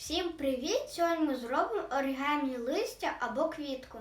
Всім привіт! Сьогодні ми зробимо оригамі листя або квітку.